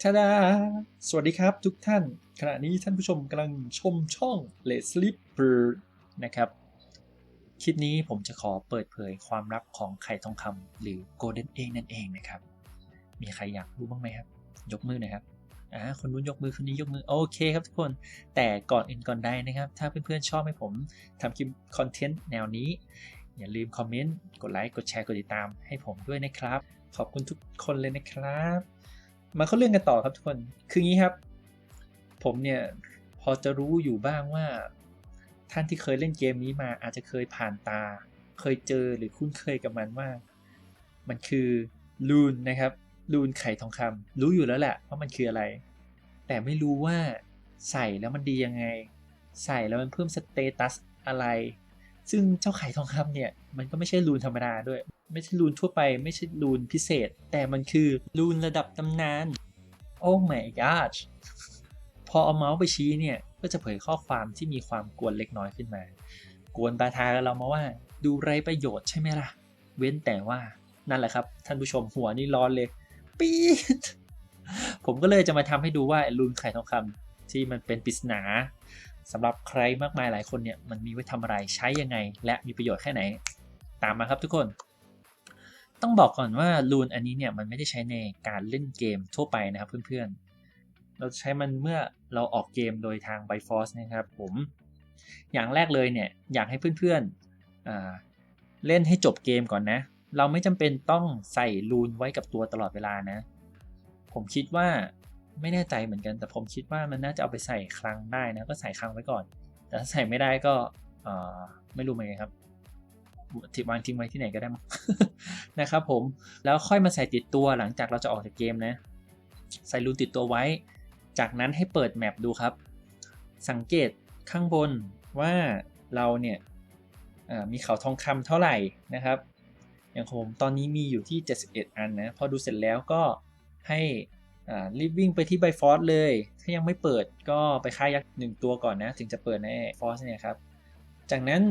ทาดา สวัสดีครับทุกท่าน ขณะนี้ท่านผู้ชมกำลังชมช่อง Let Sleeper นะครับ คลิปนี้ผมจะขอเปิดเผยความลับของไข่ทองคำหรือ Golden Egg นั่นเองนะครับ มีใครอยากรู้บ้างไหมครับ ยกมือหน่อยครับอ่าคนนู้นยกมือคนนี้ยกมือโอเคครับทุกคน แต่ก่อนอื่นก่อนใดนะครับ ถ้าเพื่อนๆชอบให้ผมทำคลิปคอนเทนต์แนวนี้ อย่าลืมคอมเมนต์ กดไลค์ กดแชร์ กดติดตามให้ผมด้วยนะครับ ขอบคุณทุกคนเลยนะครับ มาเข้าเรื่องกันต่อครับทุกคน คืองี้ครับ ผมเนี่ยพอจะรู้อยู่บ้างว่า ท่านที่เคยเล่นเกมนี้มาอาจจะเคยผ่านตา เคยเจอหรือคุ้นเคยกับมันว่า มันคือลูนนะครับลูนไข่ทองคำรู้อยู่แล้วแหละว่ามันคืออะไร แต่ไม่รู้ว่าใส่แล้วมันดียังไง ใส่แล้วมันเพิ่มสเตตัสอะไร ซึ่งเจ้าไข่ทองคำเนี่ยมันก็ไม่ใช่รูนธรรมดาด้วย ไม่ใช่รูนทั่วไปไม่ใช่รูนพิเศษ แต่มันคือรูนระดับตำนาน โอ้ my god พอเอาเมาส์ไปชี้เนี่ย ก็จะเผยข้อความที่มีความกวนเล็กน้อยขึ้นมา กวนตาทากับเรามาว่า ดูไรประโยชน์ใช่ไหมล่ะ เว้นแต่ว่านั่นแหละครับ ท่านผู้ชมหัวนี่ร้อนเลย ปี๊ดผมก็เลยจะมาทำให้ดูว่ารูนไข่ทองคำที่มันเป็นปริศนา สำหรับใครมากมายหลายคนเนี่ยมันมีไว้ทำอะไรใช้ยังไง และมีประโยชน์แค่ไหน ตามมาครับทุกคน ต้องบอกก่อนว่ารูนอันนี้เนี่ยมันไม่ได้ใช้ในการเล่นเกมทั่วไปนะครับเพื่อนๆ เราใช้มันเมื่อเราออกเกมโดยทาง b y f o r c e นะครับผม อย่างแรกเลยเนี่ยอยากให้เพื่อนๆเล่นให้จบเกมก่อนนะ เราไม่จำเป็นต้องใส่รูนไว้กับตัวตลอดเวลานะ ผมคิดว่า ไม่แน่ใจเหมือนกัน แต่ผมคิดว่ามันน่าจะเอาไปใส่คลังได้นะ ก็ใส่คลังไว้ก่อน แต่ถ้าใส่ไม่ได้ก็ไม่รู้เหมือนกันครับทิ้งวางทิ้งไว้ที่ไหนก็ได้มั้งนะครับผมแล้วค่อยมาใส่ติดตัวหลังจากเราจะออกจากเกมนะ ใส่รูนติดตัวไว้ จากนั้นให้เปิดแมปดูครับ สังเกตข้างบนว่าเราเนี่ยมีเขาทองคำเท่าไหร่นะครับ อย่างผมตอนนี้มีอยู่ที่ 71 อันนะ พอดูเสร็จแล้วก็ให้ รีบวิ่งไปที่ไบฟอสเลย ถ้ายังไม่เปิดก็ไปค่ายักษ์หนึ่งตัวก่อนนะ ถึงจะเปิดในฟอสเนี่ยครับ จากนั้น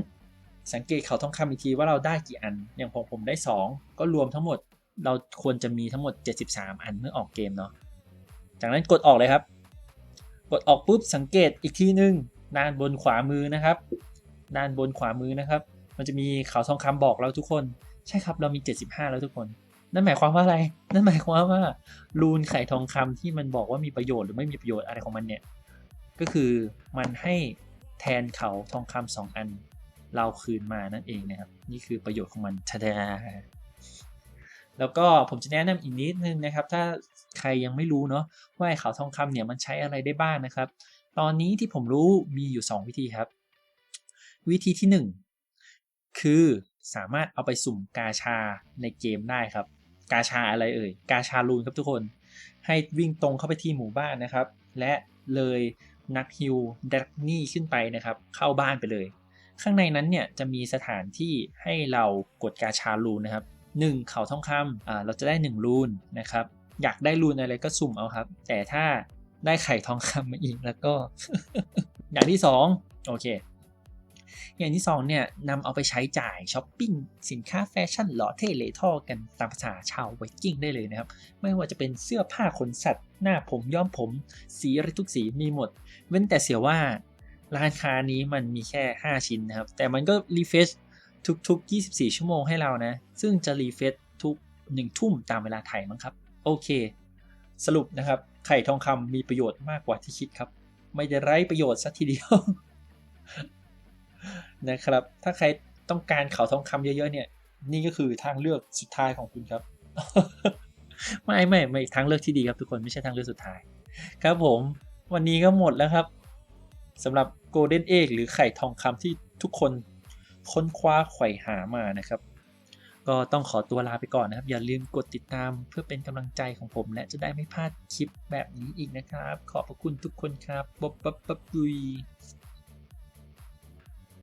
สังเกตเขาทองคำอีกทีว่าเราได้กี่อัน อย่างผมผมได้ 2 ก็รวมทั้งหมดเราควรจะมีทั้งหมด 73 อันเมื่อออกเกมเนาะ จากนั้นกดออกเลยครับ กดออกปุ๊บสังเกตอีกทีนึงด้านบนขวามือนะครับ ด้านบนขวามือนะครับ มันจะมีเขาทองคำบอกเราทุกคน ใช่ครับเรามี 75 แล้วทุกคน นั่นหมายความว่าอะไร นั่นหมายความว่ารูนไข่ทองคำที่มันบอกว่ามีประโยชน์หรือไม่มีประโยชน์อะไรของมันเนี่ย ก็คือมันให้แทนเขาทองคำสองอัน เราคืนมานั่นเองนะครับ นี่คือประโยชน์ของมันทาดาแล้วก็ผมจะแนะนำอีกนิดนึงนะครับ ถ้าใครยังไม่รู้เนาะว่าเขาทองคำเนี่ยมันใช้อะไรได้บ้างนะครับ ตอนนี้ที่ผมรู้มีอยู่ 2 วิธีครับ วิธีที่ 1 คือสามารถเอาไปสุ่มกาชาในเกมได้ครับ กาชาอะไรเอ่ย กาชาลูนครับทุกคน ให้วิ่งตรงเข้าไปที่หมู่บ้านนะครับ และเลยนักฮิวดักนี่ขึ้นไปนะครับ เข้าบ้านไปเลย ข้างในนั้นเนี่ยจะมีสถานที่ให้เรากดกาชาลูนนะครับ1เขาทองคำอ่าเราจะได้1รูนนะครับ อยากได้รูนอะไรก็สุ่มเอาครับ แต่ถ้าได้ไข่ทองคำมาอีกแล้วก็ อย่างที่2โอเค อย่างที่2เนี่ยนำเอาไปใช้จ่ายช้อปปิ้งสินค้าแฟชั่นหล่อเท่เลท่อกันตามภาษาชาวไวกิ้งได้เลยนะครับ ไม่ว่าจะเป็นเสื้อผ้าขนสัตว์ หน้าผมย้อมผม สีอะไรทุกสีมีหมด เว้นแต่เสียว่าร้านค้านี้มันมีแค่ 5 ชิ้นนะครับ แต่มันก็รีเฟชทุกๆ 24 ชั่วโมงให้เรานะ ซึ่งจะรีเฟชทุก 1 ทุ่มตามเวลาไทยมั้งครับ โอเค สรุปนะครับ ไข่ทองคำมีประโยชน์มากกว่าที่คิดครับ ไม่ได้ไร้ประโยชน์สักทีเดียว นะครับ ถ้าใครต้องการเขาทองคำเยอะๆเนี่ย นี่ก็คือทางเลือกสุดท้ายของคุณครับ ไม่ไม่ไม่ทางเลือกที่ดีครับทุกคนไม่ใช่ทางเลือกสุดท้าย ครับผมวันนี้ก็หมดแล้วครับสำหรับ Golden Egg หรือไข่ทองคำที่ทุกคนค้นคว้าไขว่หามานะครับ ก็ต้องขอตัวลาไปก่อนนะครับ อย่าลืมกดติดตามเพื่อเป็นกำลังใจของผม และจะได้ไม่พลาดคลิปแบบนี้อีกนะครับ ขอบพระคุณทุกคนครับบ๊อบบ๊อบบ๊อบบุย